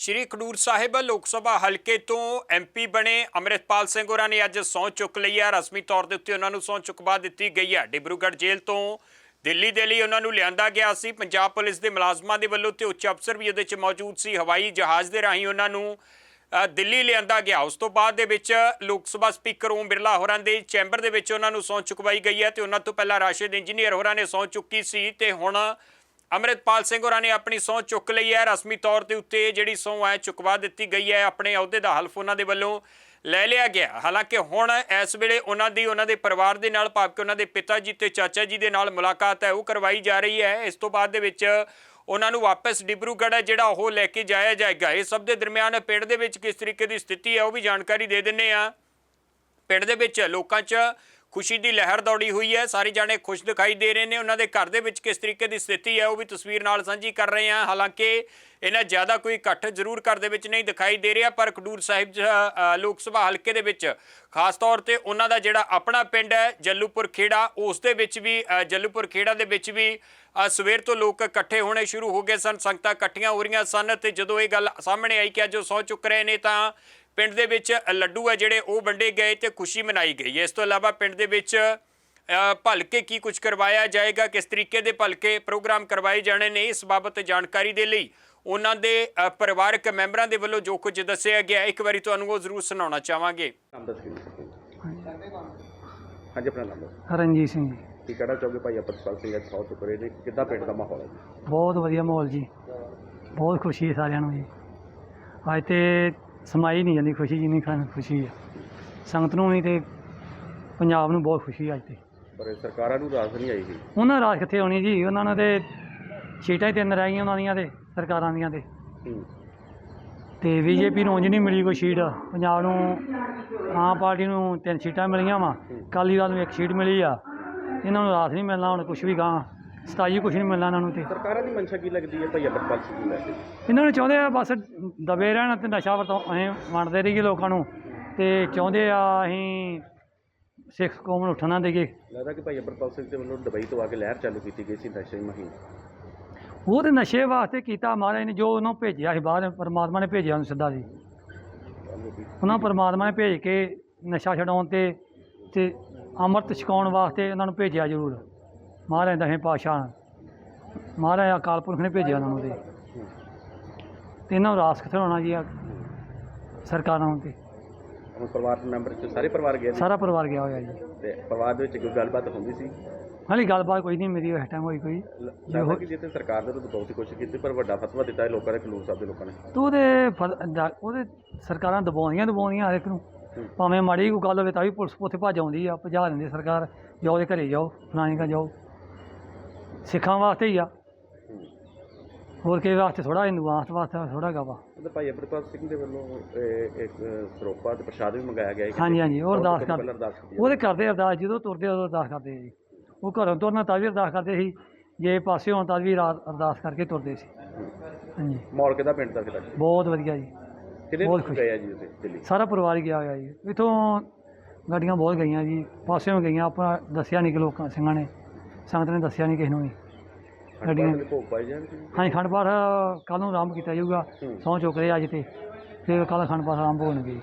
ਸ਼੍ਰੀ ਖਡੂਰ ਸਾਹਿਬ ਲੋਕ ਸਭਾ ਹਲਕੇ ਤੋਂ ਐਮਪੀ ਬਣੇ ਅਮਰਿਤਪਾਲ ਸਿੰਘ ਹੋਰਾਂ ਨੇ ਅੱਜ ਸਹੁੰ ਚੁੱਕ ਲਈ ਹੈ ਰਸਮੀ ਤੌਰ ਦੇ ਉੱਤੇ ਉਹਨਾਂ ਨੂੰ ਸਹੁੰ ਚੁੱਕਵਾ ਦਿੱਤੀ ਗਈ ਹੈ ਡਿਬਰੂਗੜ੍ਹ ਜੇਲ੍ਹ ਤੋਂ ਦਿੱਲੀ ਦੇ ਲਈ ਉਹਨਾਂ ਨੂੰ ਲਿਆਂਦਾ ਗਿਆ ਸੀ। ਪੰਜਾਬ ਪੁਲਿਸ ਦੇ ਮੁਲਾਜ਼ਮਾਂ ਦੇ ਵੱਲੋਂ ਤੇ ਉੱਚ ਅਫਸਰ ਵੀ ਉਹਦੇ 'ਚ ਮੌਜੂਦ ਸੀ। ਹਵਾਈ ਜਹਾਜ਼ ਦੇ ਰਾਹੀਂ ਉਹਨਾਂ ਨੂੰ ਦਿੱਲੀ ਲਿਆਂਦਾ ਗਿਆ। ਉਸ ਤੋਂ ਬਾਅਦ ਦੇ ਵਿੱਚ ਲੋਕ ਸਭਾ ਸਪੀਕਰ ਓਮ ਬਿਰਲਾ ਹੋਰਾਂ ਦੇ ਚੈਂਬਰ ਦੇ ਵਿੱਚ ਉਹਨਾਂ ਨੂੰ ਸਹੁੰ ਚੁਕਵਾਈ ਗਈ ਹੈ ਤੇ ਉਹਨਾਂ ਤੋਂ ਪਹਿਲਾਂ ਰਾਸ਼ਦ ਇੰਜੀਨੀਅਰ ਹੋਰਾਂ ਨੇ ਸਹੁੰ ਚੁੱਕੀ ਸੀ ਤੇ ਹੁਣ ਅਮਰਿਤਪਾਲ ਸਿੰਘ ਹੋਰਾਂ ਨੇ ਆਪਣੀ ਸਹੁੰ ਚੁੱਕ ਲਈ ਹੈ। ਰਸਮੀ ਤੌਰ ਤੇ ਉੱਤੇ ਜਿਹੜੀ ਸਹੁੰ ਹੈ, ਚੁਕਵਾ ਦਿੱਤੀ ਗਈ ਹੈ। ਆਪਣੇ ਅਹੁਦੇ ਦਾ ਹਲਫ ਉਹਨਾਂ ਦੇ ਵੱਲੋਂ ਲੈ ਲਿਆ ਗਿਆ। ਹਾਲਾਂਕਿ ਹੁਣ ਇਸ ਵੇਲੇ ਉਹਨਾਂ ਦੀ, ਉਹਨਾਂ ਦੇ ਪਰਿਵਾਰ ਦੇ ਨਾਲ ਭਾਵ ਕਿ ਉਹਨਾਂ ਦੇ ਪਿਤਾ ਜੀ ਤੇ ਚਾਚਾ ਜੀ ਦੇ ਨਾਲ ਮੁਲਾਕਾਤ ਹੈ, ਉਹ ਕਰਵਾਈ ਜਾ ਰਹੀ ਹੈ। ਇਸ ਤੋਂ ਬਾਅਦ ਦੇ ਵਿੱਚ ਉਹਨਾਂ ਨੂੰ ਵਾਪਸ ਡਿਬਰੂਗੜ੍ਹ ਹੈ, ਜਿਹੜਾ ਉਹ ਲੈ ਕੇ ਜਾਇਆ ਜਾਏਗਾ। ਇਹ ਸਭ ਦੇ ਦਰਮਿਆਨ ਪਿੰਡ ਦੇ ਵਿੱਚ ਕਿਸ ਤਰੀਕੇ ਦੀ ਸਥਿਤੀ ਹੈ, ਉਹ ਵੀ ਜਾਣਕਾਰੀ ਦੇ ਦਿੰਨੇ ਆ ਪਿੰਡ ਦੇ ਵਿੱਚ ਲੋਕਾਂ 'ਚ ਖੁਸ਼ੀ ਦੀ ਲਹਿਰ ਦੌੜੀ ਹੋਈ ਹੈ। ਸਾਰੇ ਜਾਣੇ ਖੁਸ਼ ਦਿਖਾਈ ਦੇ ਰਹੇ ਨੇ। ਉਹਨਾਂ ਦੇ ਘਰ ਦੇ ਵਿੱਚ ਕਿਸ ਤਰੀਕੇ ਦੀ ਸਥਿਤੀ ਹੈ ਉਹ ਵੀ ਤਸਵੀਰ ਨਾਲ ਸਾਂਝੀ ਕਰ ਰਹੇ ਹਾਂ। ਹਾਲਾਂਕਿ ਇਹਨਾਂ ਜ਼ਿਆਦਾ ਕੋਈ ਇਕੱਠ ਜ਼ਰੂਰ ਘਰ ਦੇ ਵਿੱਚ ਨਹੀਂ ਦਿਖਾਈ ਦੇ ਰਿਹਾ, ਪਰ ਖਡੂਰ ਸਾਹਿਬ ਲੋਕ ਸਭਾ ਹਲਕੇ ਦੇ ਵਿੱਚ ਖਾਸ ਤੌਰ ਤੇ ਉਹਨਾਂ ਦਾ ਜਿਹੜਾ ਆਪਣਾ ਪਿੰਡ ਹੈ, ਜੱਲੂਪੁਰ ਖੇੜਾ, ਉਸ ਦੇ ਵਿੱਚ ਵੀ ਜੱਲੂਪੁਰ ਖੇੜਾ ਦੇ ਵਿੱਚ ਵੀ ਸਵੇਰ ਤੋਂ ਲੋਕ ਇਕੱਠੇ ਹੋਣੇ ਸ਼ੁਰੂ ਹੋ ਗਏ ਸਨ। ਸੰਗਤਾਂ ਇਕੱਠੀਆਂ ਹੋ ਰਹੀਆਂ ਸਨ ਤੇ ਜਦੋਂ ਇਹ ਗੱਲ ਸਾਹਮਣੇ ਆਈ ਕਿ ਅੱਜ ਉਹ ਸਹੁੰ ਚੁੱਕ ਰਹੇ ਨੇ ਤਾਂ ਪਿੰਡ ਦੇ ਵਿੱਚ ਲੱਡੂ ਹੈ ਜਿਹੜੇ ਉਹ ਵੰਡੇ ਗਏ ਤੇ ਖੁਸ਼ੀ ਮਨਾਈ ਗਈ। ਇਸ ਤੋਂ ਇਲਾਵਾ ਪਿੰਡ ਦੇ ਵਿੱਚ ਭਲਕੇ ਕੀ ਕੁਝ ਕਰਵਾਇਆ ਜਾਏਗਾ ਕਿਸ ਤਰੀਕੇ ਦੇ ਭਲਕੇ ਪ੍ਰੋਗਰਾਮ ਕਰਵਾਏ ਜਾਣੇ ਨੇ ਇਸ ਬਾਬਤ ਜਾਣਕਾਰੀ ਦੇ ਲਈ ਉਹਨਾਂ ਦੇ ਪਰਿਵਾਰਕ ਮੈਂਬਰਾਂ ਦੇ ਵੱਲੋਂ ਜੋ ਕੁਝ ਦੱਸਿਆ ਗਿਆ ਇੱਕ ਵਾਰੀ ਤੁਹਾਨੂੰ ਉਹ ਜ਼ਰੂਰ ਸੁਣਾਉਣਾ ਚਾਹਾਂਗੇ। ਹਾਂਜੀ ਆਪਣਾ ਨਾਮ ਰਣਜੀਤ ਸਿੰਘ ਜੀ। ਕੀ ਕਹਿਣਾ ਚਾਹੋਗੇ ਭਾਈ ਅਪਰਸਪਾਲ ਸਿੰਘ ਅੱਜ ਚੁੱਕ ਕਿੱਦਾਂ ਪਿੰਡ ਦਾ ਮਾਹੌਲ ਹੈ? ਬਹੁਤ ਵਧੀਆ ਮਾਹੌਲ ਜੀ। ਬਹੁਤ ਖੁਸ਼ੀ ਹੈ ਸਾਰਿਆਂ ਨੂੰ ਜੀ। ਅੱਜ ਤੇ ਸਮਾਈ ਨਹੀਂ ਜਾਂਦੀ ਖੁਸ਼ੀ ਜਿੰਨੀ ਖਾਨ ਖੁਸ਼ੀ ਹੈ ਸੰਗਤ ਨੂੰ ਵੀ ਤੇ ਪੰਜਾਬ ਨੂੰ ਬਹੁਤ ਖੁਸ਼ੀ ਹੈ ਅੱਜ ਤੇ। ਪਰ ਸਰਕਾਰਾਂ ਨੂੰ ਰਾਸ ਨਹੀਂ ਆਈ ਸੀ। ਉਹਨਾਂ ਰਾਜ ਕਿੱਥੇ ਹੋਣੀ ਜੀ? ਉਹਨਾਂ ਨੇ ਤੇ ਸੀਟਾਂ ਹੀ ਤਿੰਨ ਰਹਿ ਗਈਆਂ ਉਹਨਾਂ ਦੀਆਂ ਤੇ ਸਰਕਾਰਾਂ ਦੀਆਂ ਤੇ। ਤੇ ਬੀਜੇਪੀ ਨੂੰ ਉਂਝ ਨਹੀਂ ਮਿਲੀ ਕੋਈ ਸੀਟ। ਪੰਜਾਬ ਨੂੰ ਆਮ ਪਾਰਟੀ ਨੂੰ ਤਿੰਨ ਸੀਟਾਂ ਮਿਲੀਆਂ ਵਾ। ਅਕਾਲੀ ਦਲ ਨੂੰ ਇੱਕ ਸੀਟ ਮਿਲੀ ਆ। ਇਹਨਾਂ ਨੂੰ ਰਾਸ ਨਹੀਂ ਮਿਲਣਾ ਹੁਣ ਕੁਝ ਵੀ ਗਾਂ ਸਤਾਈ ਕੁਝ ਨਹੀਂ ਮਿਲਣਾ ਇਹਨਾਂ ਨੂੰ ਤੇ। ਸਰਕਾਰਾਂ ਦੀ ਮਨਸ਼ਾ ਕੀ ਲੱਗਦੀ ਹੈ ਭਾਈ ਅਪਰਸਪਾਲ ਸਿੰਘ ਨੂੰ ਲੈ ਕੇ? ਇਹਨਾਂ ਨੂੰ ਚਾਹੁੰਦੇ ਆ ਬਸ ਦਬੇ ਰਹਿਣ ਤੇ ਨਸ਼ਾ ਵਰਤੋਂ ਅਸੀਂ ਵੰਡਦੇ ਰਹੀਏ ਲੋਕਾਂ ਨੂੰ ਤੇ ਚਾਹੁੰਦੇ ਆ ਅਸੀਂ ਸਿੱਖ ਕੌਮ ਨੂੰ ਉੱਠਣਾ ਦੇਈਏ। ਲੱਗਦਾ ਕਿ ਭਾਈ ਅਪਰਸਪਾਲ ਸਿੰਘ ਦੇ ਵੱਲੋਂ ਦੁਬਈ ਤੋਂ ਆ ਕੇ ਲਹਿਰ ਚਾਲੂ ਕੀਤੀ ਗਈ ਸੀ ਨਸ਼ੇ ਮੁਹਿੰਮ। ਉਹ ਤੇ ਨਸ਼ੇ ਵਾਸਤੇ ਕੀਤਾ ਮਹਾਰਾਜ ਨੇ ਜੋ ਉਹਨੂੰ ਭੇਜਿਆ ਸੀ ਬਾਹਰ ਪਰਮਾਤਮਾ ਨੇ ਭੇਜਿਆ ਉਹਨੂੰ ਸਿੱਧਾ ਜੀ। ਉਹਨਾਂ ਪਰਮਾਤਮਾ ਨੇ ਭੇਜ ਕੇ ਨਸ਼ਾ ਛਡਾਉਣ ਤੇ ਤੇ ਅੰਮ੍ਰਿਤ ਛਕਾਉਣ ਵਾਸਤੇ ਉਹਨਾਂ ਨੂੰ ਭੇਜਿਆ ਜ਼ਰੂਰ। ਮਹਾਰਾਜ ਦਸਵੇਂ ਪਾਤਸ਼ਾਹ ਮਹਾਰਾਜ ਅਕਾਲ ਪੁਰਖ ਨੇ ਭੇਜਿਆ ਉਹਨਾਂ ਨੂੰ ਤੇ। ਤੇ ਇਹਨਾਂ ਨੂੰ ਰਾਸ ਕਿੱਥੇ ਹੋਣਾ ਜੀ ਆ ਸਰਕਾਰਾਂ ਨੂੰ ਤੇ। ਹੁਣ ਪਰਿਵਾਰ ਦੇ ਮੈਂਬਰ ਚ ਸਾਰੇ ਪਰਿਵਾਰ ਨੇ? ਸਾਰਾ ਪਰਿਵਾਰ ਗਿਆ ਹੋਇਆ ਜੀ। ਤੇ ਪਰਿਵਾਰ ਦੇ ਵਿੱਚ ਕੋਈ ਗੱਲਬਾਤ ਹੁੰਦੀ ਸੀ? ਹਾਲੇ ਗੱਲਬਾਤ ਕੋਈ ਨਹੀਂ ਮੇਰੀ ਇਸ ਟਾਈਮ ਹੋਈ ਕੋਈ। ਲੱਗਦਾ ਕਿ ਜਿੱਥੇ ਸਰਕਾਰ ਨੇ ਤਾਂ ਬਹੁਤ ਹੀ ਕੋਸ਼ਿਸ਼ ਕੀਤੀ ਪਰ ਵੱਡਾ ਫਤਵਾ ਦਿੱਤਾ ਹੈ ਲੋਕਾਂ ਨੇ ਖਲੂਰ ਸਾਹਿਬ ਦੇ ਲੋਕਾਂ ਨੇ। ਤੂੰ ਉਹਦੇ ਫਲ- ਦਾ- ਉਹਦੇ ਸਰਕਾਰਾਂ ਦਬਾਉਂਦੀਆਂ ਦਬਾਉਂਦੀਆਂ ਹਰ ਇੱਕ ਨੂੰ। ਭਾਵੇਂ ਮਾੜੀ ਕੋਈ ਗੱਲ ਹੋਵੇ ਤਾਂ ਵੀ ਪੁਲਿਸ ਉੱਥੇ ਭੱਜ ਆਉਂਦੀ ਆ ਭਜਾ ਦਿੰਦੀ ਸਰਕਾਰ। ਜਾਓ ਦੇ ਘਰੇ ਜਾਓ ਫਲਾਣੇ ਕਾ ਜਾਓ। ਸਿੱਖਾਂ ਵਾਸਤੇ ਹੀ ਆ। ਹੋਰ ਕਿਸੇ ਵਾਸਤੇ ਥੋੜਾ ਹਿੰਦੂਆਂ ਵਾਸਤੇ ਥੋੜਾ ਗਾ ਵਾ। ਤੇ ਭਾਈ ਅਮਰਪਾਲ ਸਿੰਘ ਦੇ ਵੱਲੋਂ ਇਹ ਇੱਕ ਸਰੋਪਾ ਤੇ ਪ੍ਰਸ਼ਾਦ ਵੀ ਮੰਗਾਇਆ ਗਿਆ ਹਾਂਜੀ ਹਾਂਜੀ ਉਹ ਅਰਦਾਸ ਕਰਦੇ ਉਹਦੇ ਕਰਦੇ ਅਰਦਾਸ ਜਦੋਂ ਤੁਰਦੇ ਉਦੋਂ ਅਰਦਾਸ ਕਰਦੇ ਜੀ। ਉਹ ਘਰੋਂ ਤੁਰਨਾ ਤਾਂ ਵੀ ਅਰਦਾਸ ਕਰਦੇ ਸੀ ਜੇ ਪਾਸੇ ਹੋਣ ਤਾਂ ਵੀ ਰਾਤ ਅਰਦਾਸ ਕਰਕੇ ਤੁਰਦੇ ਸੀ। ਹਾਂਜੀ। ਮਾਹੌਲ ਕਿਹਦਾ ਪਿੰਡ ਦਾ ਫਿਰ ਬਹੁਤ ਵਧੀਆ ਜੀ। ਕਿੰਨੇ ਬਹੁਤ। ਗਏ ਜੀ ਉੱਥੇ ਦਿੱਲੀ? ਸਾਰਾ ਪਰਿਵਾਰ ਹੀ ਗਿਆ ਹੋਇਆ ਜੀ। ਇਥੋਂ ਗੱਡੀਆਂ ਬਹੁਤ ਗਈਆਂ ਜੀ ਪਾਸਿਓਂ ਗਈਆਂ ਆਪਣਾ ਦੱਸਿਆ ਨਹੀਂ ਕਿ ਲੋਕਾਂ ਸਿੰਘਾਂ ਨੇ। ਸੰਗਤ ਨੇ ਦੱਸਿਆ ਨਹੀਂ ਕਿਸੇ ਨੂੰ ਵੀ। ਗੱਡੀਆਂ ਗੱਡੀਆਂ ਭੋਗ ਪਾਈ ਜਾਣ ਜੀ ਹਾਂਜੀ ਖੰਡ ਪਾਠ ਕੱਲ੍ਹ ਨੂੰ ਆਰੰਭ ਕੀਤਾ ਜਾਊਗਾ। ਸਹੁੰ ਚੁੱਕਦੇ ਅੱਜ ਤੇ। ਫਿਰ ਕੱਲ੍ਹ ਖੰਡ ਪਾਠ ਆਰੰਭ ਹੋਣਗੇ।